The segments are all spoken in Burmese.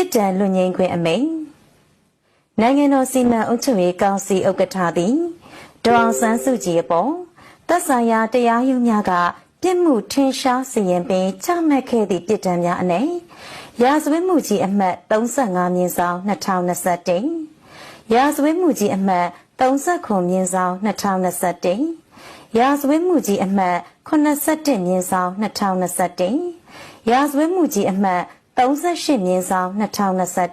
စ်ဒဏ်လွတ်ငင်းခွင့်အမိန့်နိုင်ငံတော်စီမံအုပ်ချုပ်ရေးကောင်စီဥက္ကဋ္ဌသည်ဒေါအောင်ဆန်းစုကြည်အပေါ်သက်ဆိုင်ရာတရားရုံးများကပြစ်မှုထင်ရှားစီရင်ပြီးချမှတ်ခဲ့သည့်ပြစ်ဒဏ်များအနက်ရာဇဝတ်မှုကြီးအမှတ်35မြင်းဆောင်2021ရာဇဝတ်မှုကြီးအမှတ်39မြင်းဆောင်2021ရာဇဝတ်မှုကြီးအမှတ်81မြင်းဆောင်2021ရာဇဝတ်မှုကြီးအမှတ် 38မြင်းဆောင်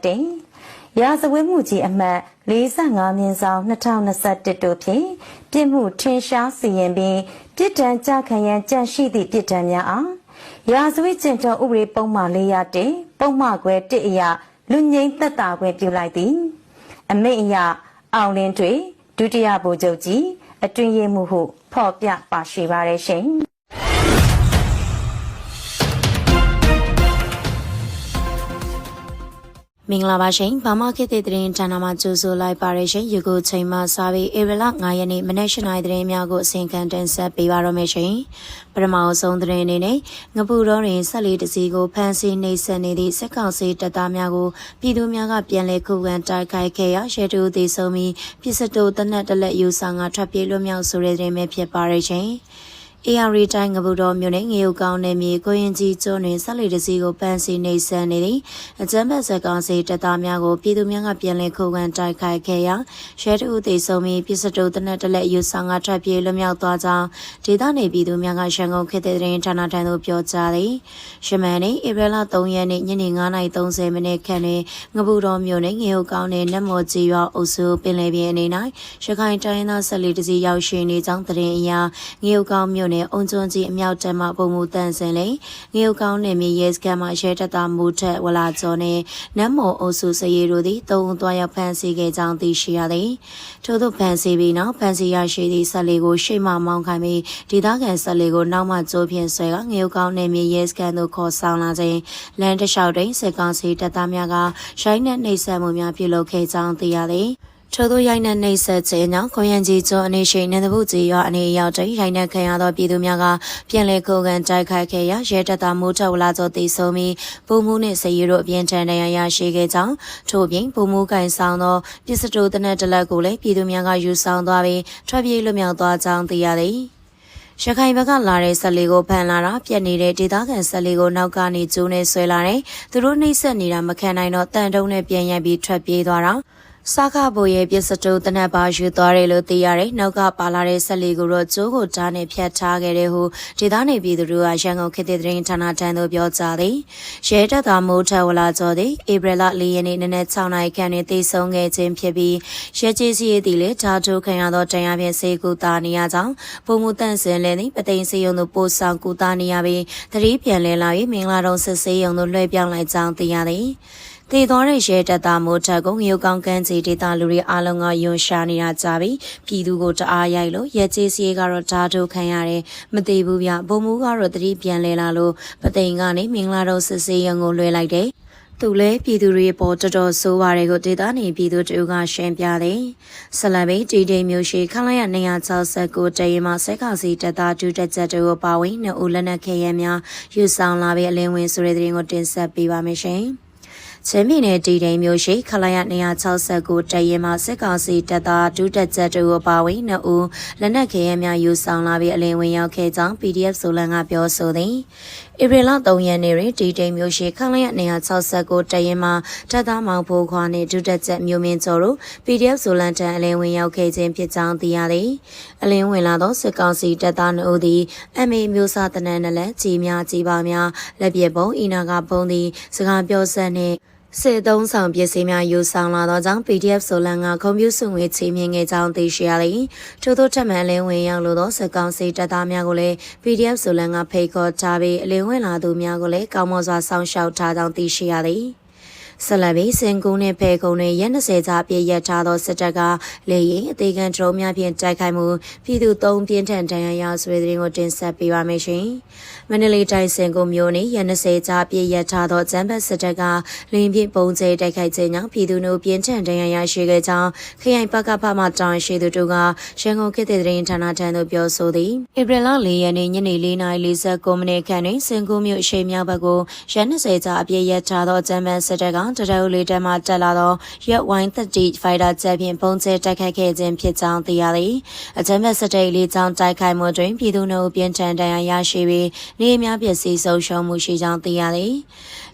2021ရာဇဝတ်မှုကြီးအမှတ်45မြင်းဆောင်2021တို့ဖြင့်ပြစ်မှုထင်ရှားစီရင်ပြီးပြစ်ဒဏ်ကြခံရန်ကြံရှိသည့်ပြစ်ဒဏ်များအားရာဇဝတ်ကျင့်တော်ဥပဒေပုံမှန်401ပုံမှန်ခွဲ1အရလူငိမ့်သက်တာခွင့်ပြုလိုက်သည် အမိတ်အရအောင်လင်းတွေဒုတိယဗိုလ်ချုပ်ကြီးအတွင်ရေးမှုဟုဖော်ပြပါရှိပါရရှင် မင်္ဂလာပါရှင်။ဘာမခေတ်တဲ့သတင်းဌာနမှာကြိုဆိုလိုက်ပါရရှင်။ယခုချိန်မှစပြီးဧပြီလ9ရက်နေ့မနက်၈နာရီသတင်းများကိုအစီအကံတင်ဆက်ပေးပါရမရှင်။ပထမအဆုံးသတင်းအနေနဲ့ငပူတော်တွင်ဆက်လီတစီကိုဖမ်းဆီးနှိပ်စက်နေသည့်စစ်ကောင်စီတပ်သားများကိုပြည်သူများကပြန်လည်ခုခံတိုက်ခိုက်ခဲ့ရာရဲတူသေးဆုံးပြီးပြစ်စတိုတနက်တလက်ယူဆောင်ကထွက်ပြေးလွတ်မြောက်ဆိုတဲ့သတင်းပဲဖြစ်ပါရရှင်။ AR တိုင်းငပုတော်မြို့နယ်ငရုတ်ကောင်းနယ်မြေကိုရင်ကြီးကျွန်းတွင်ဆက်လက်တစည်းကိုပန်းစီနေဆန်နေသည့်အကြမ်းဖက်ဆက်ကောင်စီတပ်သားများကိုပြည်သူများကပြန်လည်ခုခံတိုက်ခိုက်ခဲ့ရာရဲတဦးသေဆုံးပြီးပြည်စတိုတနက်တလက်ယူဆောင်ကထွက်ပြေးလွတ်မြောက်သွားကြောင်းဒေသနယ်ပြည်သူများကရန်ကုန်ခေတ်တဲ့တွင်ဌာနထံသို့ပြောကြားသည်ရှမန်နေ့ဧပြီလ3ရက်နေ့ညနေ9:30မိနစ်ခန့်တွင်ငပုတော်မြို့နယ်ငရုတ်ကောင်းနယ်နတ်မော်ကြီးရွာအုပ်စုပင်လယ်ပြင်အနေ၌ရခိုင်တိုင်းသားဆက်လက်တစည်းရောက်ရှိနေကြောင်းသတင်းအရငရုတ်ကောင်းမြို့နယ်အုံကျွန်းကြီးအမြောက်တပ်မှပုံမှုတန်စင်လိငရုတ်ကောင်းနယ်မြေရဲစခန်းမှရဲတပ်သားမူထက်ဝလာကျော်နဲ့နတ်မော်အုပ်စုစရီတို့သည်တုံးသွားရောက်ဖမ်းဆီးခဲ့ကြောင်းသိရှိရသည်ထို့သောဖမ်းဆီးပြီးနောက်ဖမ်းဆီးရရှိသည့်ဆက်လီကိုရှေ့မှမောင်းခိုင်းပြီးဒေသခံဆက်လီကိုနောက်မှကျိုးဖြင့်ဆွဲကငရုတ်ကောင်းနယ်မြေရဲစခန်းသို့ခေါ်ဆောင်လာခြင်းလမ်းတစ်လျှောက်တွင်စစ်ကောင်စီတပ်သားများကရိုင်းနှက်နှိပ်စက်မှုများပြုလုပ်ခဲ့ကြောင်းသိရသည် ထို့သောရိုက်နှက်နှိပ်စက်ခြင်းကြောင့်ခွန်ရန်ကြီးကျော်အနေရှိနေသဘူးကြီးရွာအနေရောက်တဲ့ရိုက်နှက်ခံရသောပြည်သူများကပြန်လည်ခုခံတိုက်ခိုက်ခဲ့ရာရဲတပ်သားမိုးထဝလာကျော်တည်ဆုံပြီးပုံမှုနှင့်စည်ရတို့အပြင်းထန်တရားရရှိခဲ့ကြောင်းထို့ပြင်ပုံမှုကင်ဆောင်သောပစ္စတိုတနက်တလက်ကိုလည်းပြည်သူများကယူဆောင်သွားပြီးထွက်ပြေးလွတ်မြောက်သွားကြောင်းသိရသည်ရခိုင်ဘက်ကလာတဲ့ဆက်လေးကိုဖန်လာတာပြက်နေတဲ့ဒေသခံဆက်လေးကိုနောက်ကနေကျိုးနဲ့ဆွဲလာတယ်။သူတို့နှိမ့်ဆက်နေတာမခံနိုင်တော့တန်တုံးနဲ့ပြန်ရိုက်ပြီးထွက်ပြေးသွားတာ။ စားခဘိုရဲ့ပြစ်စတူတနက်ပါယူသွားတယ်လို့သိရတယ်။နောက်ကပါလာတဲ့ဆက်လီကိုတော့ကျိုးကိုဓာတ်နဲ့ဖြတ်ထားခဲ့တယ်ဟုဒေသနေပြည်သူတို့ကရန်ကုန်ခေတ်သစ်သတင်းဌာနတန်းသို့ပြောကြားသည်။ရဲတပ်သားမိုးထဝလာကျော်သည်ဧပြီလ၄ရက်နေ့နနက်6နာရီခန့်တွင်သေဆုံးခဲ့ခြင်းဖြစ်ပြီးရဲကြီးစီရဲ့တီလေဓာတ်ထိုးခံရသောတရားဖြင့်စေကူတာနေရကြောင်းပုံမှုတန့်စင်လည်းသည်ပသိမ်စေယုံသို့ပို့ဆောင်ကူတာနေရပြီးတတိပြန်လဲလာ၍မင်္ဂလာတော်စစ်စေးယုံသို့လွှဲပြောင်းလိုက်ကြောင်းသိရသည်။ တည်သွားတဲ့ရဲတပ်သားမိုးထက်ကိုငရုတ်ကောင်းကန်းစီဒေသလူတွေအားလုံးကယွန်ရှာနေတာကြပြီပြည်သူကိုတအားရိုက်လို့ရဲကျေးစီကတော့ဓာတုခံရတယ်မသေးဘူးဗျဘုံမူကတော့တတိပြန်လဲလာလို့ပသိမ်ကနေမင်္ဂလာတော်စစ်စေးရုံကိုလွှဲလိုက်တယ်သူလည်းပြည်သူတွေပေါ်တော်တော်ဆိုးပါတယ်ကိုဒေသနေပြည်သူတို့ကရှင်းပြတယ်။ဆလဘိတီတိမျိုးရှိခလိုက်ရ269တရေမှာစက်ကောင်စီတပ်သားဒုတက်ချက်တို့ပါဝင်နှစ်ဦးလက်နက်ခဲယမ်းများယူဆောင်လာပြီးအလင်းဝင်ဆိုတဲ့တဲ့ရင်ကိုတင်ဆက်ပေးပါမယ်ရှင်။ ချင်းပြည်နယ်တည်တိမ်မြို့ရှိခလာရ269တရင်မှာစစ်ကောင်စီတပ်သားဒုတက်ချက်တို့ပါဝင်နှစ်ဦးလက်နက်ခဲယမ်းများယူဆောင်လာပြီးအလင်းဝင်ရောက်ခဲ့ကြောင်း PDF ဆိုလန်ကပြောဆိုသည်ဧပြီလ3ရက်နေ့တွင်တည်တိမ်မြို့ရှိခလာရ269တရင်မှာတပ်သားမောင်ဖိုးခွာနှင့်ဒုတက်ချက်မြို့မင်းကျော်တို့ PDF ဆိုလန်တန်အလင်းဝင်ရောက်ခဲ့ခြင်းဖြစ်ကြောင်းသိရသည်အလင်းဝင်လာသောစစ်ကောင်စီတပ်သားတို့သည် MA မျိုးစားတနန်နလက်ကြီးများကြီးပါများလက်ပြပုံအီနာကပုံသည်စကားပြောဆက်နှင့် စစ်သုံးဆောင်ပစ္စည်းများယူဆောင်လာသောကြောင့် PDF ဆိုလန်ကကွန်ပျူတာစုငွေချေမြင့်ခဲ့ကြောင်းသိရှိရသည်ထို့သောထက်မှန်လင်းဝင်ရောက်လိုသောစက်ကောင်စီတပ်သားများကိုလည်း PDF ဆိုလန်ကဖိတ်ခေါ်ထားပြီးအလင်းဝင်လာသူများကိုလည်းကောင်းမွန်စွာစောင့်ရှောက်ထားကြောင်းသိရှိရသည် ဆက်လက်ပြီးစင်ကုန်းနှင့်ဖဲကုန်းတွင်ရက်20ကြာပြည့်ရထားသောစစ်တပ်ကလေရင်အသေးခံဒရုန်းများဖြင့်တိုက်ခိုက်မှုပြည်သူ၃ပြင်းထန်ဒဏ်ရာရဆွေးသတင်းကိုတင်ဆက်ပေးပါမယ်ရှင်။မန္တလေးတိုင်းစင်ကုန်းမြို့နယ်ရက်20ကြာပြည့်ရထားသောကျန်းဖတ်စစ်တပ်ကလေရင်ဖြင့်ပုံကျဲတိုက်ခိုက်ခြင်းကြောင့်ပြည်သူတို့ပြင်းထန်ဒဏ်ရာရရှိခဲ့ကြောင်းခရိုင်ပကဖမှတောင်းရှိသူတို့ကရန်ကုန်ခေတ်သတင်းဌာနထံသို့ပြောဆိုသည်။ဧပြီလ၄ရက်နေ့ညနေ4:49မိနစ်ခန့်တွင်စင်ကုန်းမြို့အရှိမြောက်ဘက်ကိုရက်20ကြာအပြည့်ရထားသောကျန်းဖတ်စစ်တပ်ကတရဦးလေးတန်းမှတက်လာသောရက်ဝိုင်း30ဖိုက်တာဂျက်ဖြင့်ပုံကျဲတိုက်ခိုက်ခဲ့ခြင်းဖြစ်ကြောင်းသိရသည်အကြမ်းဖက်စစ်တပ်လေးကြောင်းတိုက်ခိုက်မှုတွင်ပြည်သူနှုတ်ပြင်ထန်တရားရရှိပြီးနေအများပစ္စည်းဆုံးရှုံးမှုရှိကြောင်းသိရသည်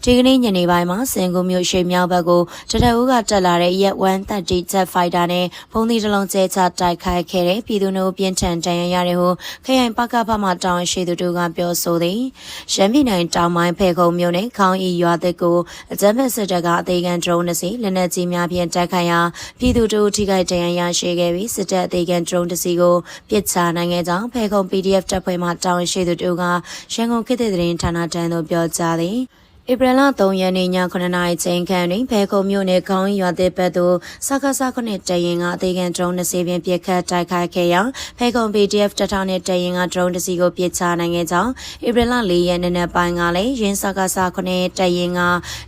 ဒီကနေ့ညနေပိုင်းမှာစင်ကူမြို့ရှိမြောက်ဘက်ကိုတရဦးကတက်လာတဲ့ရက်130 Jet Fighter နဲ့ပုံသီးတစ်လုံးကျဲချတိုက်ခိုက်ခဲ့တဲ့ပြည်သူနှုတ်ပြင်ထန်တရားရတဲ့ဟုခရိုင်ပကဖမှတောင်းရှိသူတို့ကပြောဆိုသည်ရှမ်းပြည်နယ်တောင်ပိုင်းဖေခုံမြို့နယ်ခေါင်းဤရွာသစ်ကိုအကြမ်းဖက်စစ်တပ်က အသေးခံဒရုန်းတစ်စီးလက်နက်ကြီးများဖြင့်တိုက်ခိုက်ရာပြည်သူတို့ထိခိုက်ဒဏ်ရာရရှိခဲ့ပြီးစစ်တပ်အသေးခံဒရုန်းတစ်စီးကိုပစ်ချနိုင်ခဲ့ကြောင်းဖေခုံ PDF တပ်ဖွဲ့မှတောင်းရှိသူတို့ကရန်ကုန်ခေတ်သစ်သတင်းဌာနတန်းသို့ပြောကြားသည် ဧပြီလ3ရက်နေ့ည9:00နာရီချိန်ခန့်တွင်ဖဲခုံမြို့နယ်ခေါင်းရွာသစ်ဘက်သို့စကားစခုနှစ်တရင်ကအသေးခံဒရုန်းတစ်စီးဖြင့်ပစ်ခတ်တိုက်ခိုက်ခဲ့ရာဖဲခုံ PDF တထောင်နဲ့တရင်ကဒရုန်းတစ်စီးကိုပစ်ချနိုင်ခဲ့ကြောင်းဧပြီလ4ရက်နေ့နက်ပိုင်းကလည်းရင်းစကားစခုနှစ်တရင်က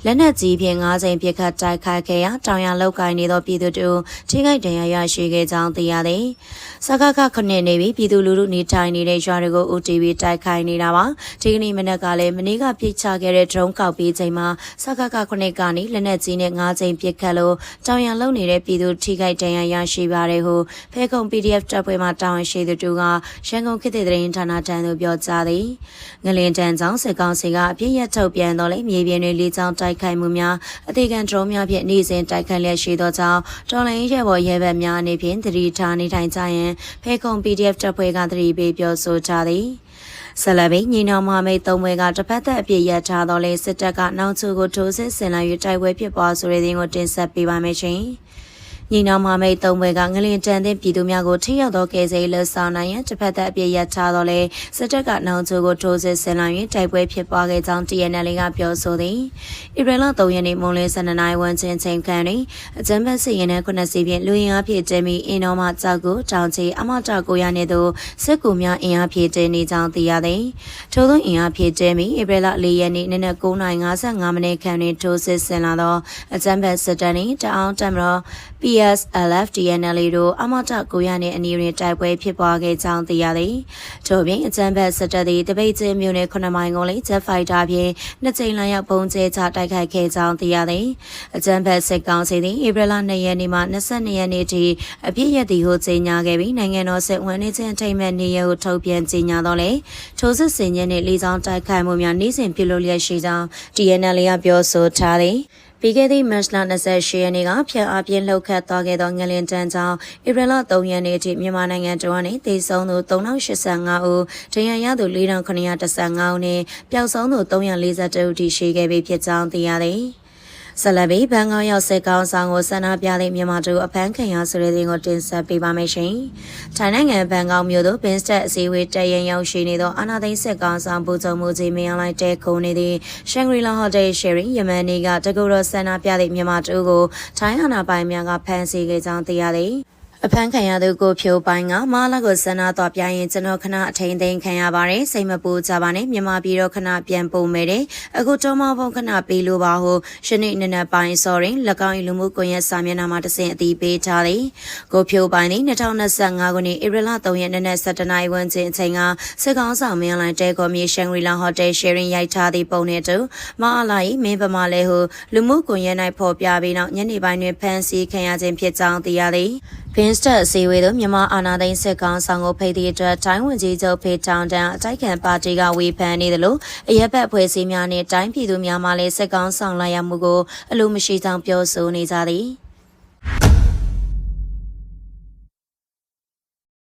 လက်နက်ကြီးဖြင့်9ကြိမ်ပစ်ခတ်တိုက်ခိုက်ခဲ့ရာတောင်ရလောက်ကင်နေသောပြည်သူတို့ထိခိုက်ဒဏ်ရာရရှိခဲ့ကြောင်းသိရသည်စကားကခုနှစ်နေပြီးပြည်သူလူထုနေထိုင်နေတဲ့ရွာတွေကို OTV တိုက်ခိုက်နေတာပါဒီကနေ့မနက်ကလည်းမနေ့ကပြစ်ချခဲ့တဲ့ဒရုန်းကောက်ပြီးချိန်မှာစကားကခုနှစ်ကနေလက်နက်ကြီးနဲ့9ကြိမ်ပစ်ခတ်လို့တောင်ရလုံနေတဲ့ပြည်သူထိခိုက်ဒဏ်ရာရရှိပါတယ်ဟုဖဲခုံ PDF တပ်ဖွဲ့မှတာဝန်ရှိသူတို့ကရန်ကုန်ခေတ်သစ်သတင်းဌာနတန်းသို့ပြောကြားသည်ငလင်တန်းကြောင့်စစ်ကောင်စီကအပြစ်ရထုတ်ပြန်တော့လေမြေပြင်တွေလေးချောင်းတိုက်ခိုက်မှုများအသေးခံဒရုန်းများဖြင့်နေ့စဉ်တိုက်ခိုက်လျက်ရှိသောကြောင့်တော်လိုင်းရဲဘော်ရဲဘက်များအနေဖြင့်တတိထားနေထိုင်ကြရန်ဖဲခုံ PDF တပ်ဖွဲ့ကတတိပေးပြောဆိုကြသည် ဆလဘိညီနောင်မမိတ်သုံးဘွဲကတစ်ဖက်သက်အပြစ်ရထားတော့လေစစ်တပ်ကနောက်ချိုကိုထိုးစစ်ဆင်လာ၍တိုက်ပွဲဖြစ်ပွားဆိုတဲ့တဲ့ကိုတင်ဆက်ပေးပါမယ်ရှင်။ ညီနောင်မမိတ်သုံးဘွဲကငလင်တန်တဲ့ပြည်သူများကိုထိရောက်သောကယ်ဆယ်လှဆောင်နိုင်ရန်တစ်ဖက်သက်အပြစ်ရထားတော့လေစစ်တပ်ကနောက်ချိုကိုထိုးစစ်ဆင်လာ၍တိုက်ပွဲဖြစ်ပွားခဲ့ကြောင်း TNL ကပြောဆိုသည်။ဧပြီလ3ရက်နေ့မွန်လယ်12နိုင်ဝန်ချင်းချိန်ခန့်တွင်အကြမ်းဖက်စစ်ရင်တဲ့ခုနှစ်စီဖြင့်လူရင်းအားဖြည့်တဲပြီးအင်းတော်မှကြောက်ကိုတောင်ချီအမတကိုရနေသို့စစ်ကူများအင်အားဖြည့်တဲနေကြောင်းသိရသည်။ထို့သောအင်အားဖြည့်တဲပြီးဧပြီလ4ရက်နေ့နနက်9:55မိနစ်ခန့်တွင်ထိုးစစ်ဆင်လာသောအကြမ်းဖက်စစ်တပ်နှင့်တအောင်တမတော် PSLF DNL တို့အမတကိုရနှင့်အနီးတွင်တိုက်ပွဲဖြစ်ပွားခဲ့ကြောင်းသိရသည်။ထို့ပြင်အကြမ်းဖက်စစ်တပ်သည်တပိတ်ချင်းမြို့နယ်9မိုင်ကုန်းလေး Jet Fighter ဖြင့်နှစ်ကြိမ်လမ်းရောက်ပုံကျဲချတိုက်ခိုက်ခဲ့ကြောင်းသိရသည်။အကြမ်းဖက်စစ်ကောင်စီသည်ဧပြီလ2ရက်နေ့မှ22ရက်နေ့ထိအပြည့်ရသည်ဟုကြေညာခဲ့ပြီးနိုင်ငံတော်စစ်ဝန်နေခြင်းထိမ့်မဲ့နေရကိုထုတ်ပြန်ကြေညာတော့လေထိုးစစ်ဆင်ခြင်းနှင့်လေကြောင်းတိုက်ခိုက်မှုများနေ့စဉ်ပြုလုပ်လျက်ရှိကြောင်း DNL ကပြောဆိုထားသည်။ ပြီးခဲ့သည့်မတ်လ28ရက်နေ့ကဖျက်အားပြင်းလှုပ်ခတ်သွားခဲ့သောငလင်တန်းကြောင့်ဧပြီလ3ရက်နေ့ထိမြန်မာနိုင်ငံတွင်းနေသေဆုံးသူ3085ဦး၊ဒဏ်ရာရသူ4915ဦးနဲ့ပျောက်ဆုံးသူ342ဦးထိရှိခဲ့ပြီဖြစ်ကြောင်းသိရသည်။ ဆလဘီဘန်ကောက်ရောက်စစ်ကောင်ဆောင်ကိုဆန္ဒပြတဲ့မြန်မာတို့အဖမ်းခံရဆိုတဲ့တဲ့ကိုတင်ဆက်ပေးပါမယ်ရှင်။ထိုင်းနိုင်ငံဘန်ကောက်မြို့သို့ဘင်းစတက်အစည်းအဝေးတက်ရင်ရောက်ရှိနေသောအာနာသိန်းစစ်ကောင်ဆောင်ပူဇုံမှုကြီးမင်းအောင်လိုက်တဲ့ခုံနေသည့်ရှန်ဂရီလာဟိုတယ်ရှယ်ရီယမန်နီကတကူတော်ဆန္ဒပြတဲ့မြန်မာတို့ကိုထိုင်းအာဏာပိုင်များကဖမ်းဆီးခဲ့ကြောင်းသိရသည်။ အဖမ်းခံရသူကိုဖြိုးပိုင်းကမာလာကိုဆန္ဒတော်ပြရင်ကျွန်တော်ခဏအထိန်သိမ်းခံရပါတယ်စိတ်မပူကြပါနဲ့မြန်မာပြည်တော့ခဏပြန်ပုံမယ်တဲ့အခုတော့မဘုံခဏပေးလို့ပါဟုရှနေ့နနက်ပိုင်းစောရင်၎င်းလူမှုကွန်ရက်စာမျက်နှာမှာတဆင့်အသိပေးထားသည်ကိုဖြိုးပိုင်းသည်2025ခုနှစ်ဧပြီလ3ရက်နေ့နက်7:00နာရီဝန်းကျင်အချိန်ကစစ်ကောင်ဆောင်မင်းလိုင်းတဲကော်မီရှန်ဂရီလာဟိုတယ်ရှယ်ရင်ရိုက်ထားသည့်ပုံနဲ့တူမအလာ၏မင်းပမာလဲဟုလူမှုကွန်ရက်၌ဖော်ပြပြီးနောက်ညနေပိုင်းတွင်ဖမ်းဆီးခံရခြင်းဖြစ်ကြောင်းသိရသည် ဘင်းစတက်အစည်းအဝေးသို့မြန်မာအာဏာသိမ်းစစ်ကောင်ဆောင်ကိုဖိတ်သည့်အတွက်တိုင်းဝန်ကြီးချုပ်ဖေတောင်တန်အတိုက်ခံပါတီကဝေဖန်နေသလိုအရက်ဘက်ဖွဲ့စည်းများနှင့်တိုင်းပြည်သူများမှလည်းစစ်ကောင်ဆောင်လာရမှုကိုအလိုမရှိကြောင်းပြောဆိုနေကြသည်။